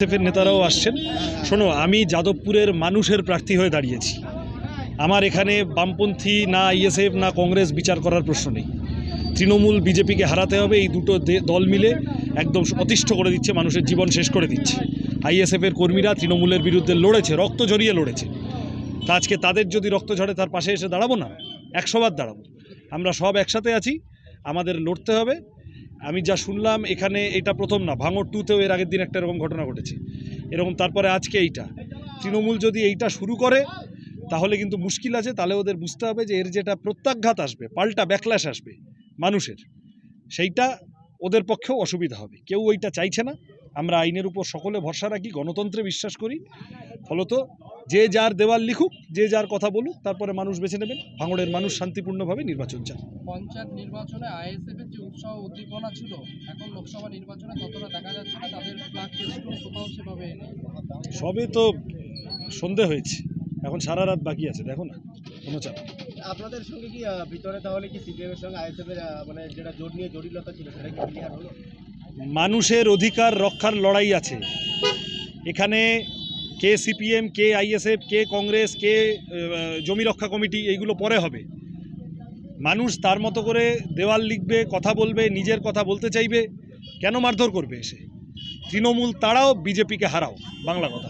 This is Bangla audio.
এর নেতারাও আসছেন। শোনো, আমি যাদবপুরের মানুষের প্রার্থী হয়ে দাঁড়িয়েছি। আমার এখানে বামপন্থী না আইএসএফ না কংগ্রেস বিচার করার প্রশ্ন নেই। তৃণমূল বিজেপিকে হারাতে হবে, এই দুটো দল মিলে একদম অতিষ্ঠ করে দিচ্ছে, মানুষের জীবন শেষ করে দিচ্ছে। আইএসএফের কর্মীরা তৃণমূলের বিরুদ্ধে লড়েছে, রক্ত ঝরিয়ে লড়েছে। তা আজকে তাদের যদি রক্ত ঝরে, তার পাশে এসে দাঁড়াবো না? একশোবার দাঁড়াবো। আমরা সব একসাথে আছি, আমাদের লড়তে হবে। আমি যা শুনলাম, এখানে এটা প্রথম না, ভাঙর টুতেও এর আগের দিন একটা এরকম ঘটনা ঘটেছে। এরকম তারপরে আজকে এইটা। তৃণমূল যদি এইটা শুরু করে, তাহলে কিন্তু মুশকিল আছে, তাহলে ওদের বুঝতে হবে যে এর যেটা প্রত্যাঘাত আসবে, পাল্টা ব্যাকল্যাশ আসবে মানুষের, সেইটা ওদের পক্ষেও অসুবিধা হবে। কেউ ওইটা চাইছে না। আমরা আইনের উপর সকলে ভরসা রাখি, গণতন্ত্রে বিশ্বাস করি। ফলত যে যার দেওয়াল লিখুক যে যার কথা বলুক তারপরে মানুষ বেছে নেবেন। ভাঙড়ের মানুষ শান্তিপূর্ণভাবে নির্বাচন চান। পঞ্চায়েত নির্বাচনে আইএসএফ এর যে উৎসাহ উদ্দীপনা ছিল এখন লোকসভা নির্বাচনে ততটা দেখা যাচ্ছে না তাদের কোথাও সেভাবে নেই। সবে তো সন্ধে হয়েছে এখন সারা রাত বাকি আছে দেখো না কোনো চাপ আপনাদের সঙ্গে কি ভিতরে তাহলে কি সিপিএম এর সঙ্গে আইএসএফ এর মানে যেটা জোট নিয়ে জটিলতা ছিল সেটা কি ক্লিয়ার হলো? মানুষের অধিকার রক্ষার লড়াই আছে। এখানে কে সিপিএম, কে আইএসএফ, কে কংগ্রেস, কে জমি রক্ষা কমিটি, এইগুলো পরে হবে। মানুষ তার মতো করে দেওয়াল লিখবে, কথা বলবে, নিজের কথা বলতে চাইবে, কেন মারধর করবে এসে? তৃণমূল তারাও বিজেপিকে হারাও, বাংলা কথা।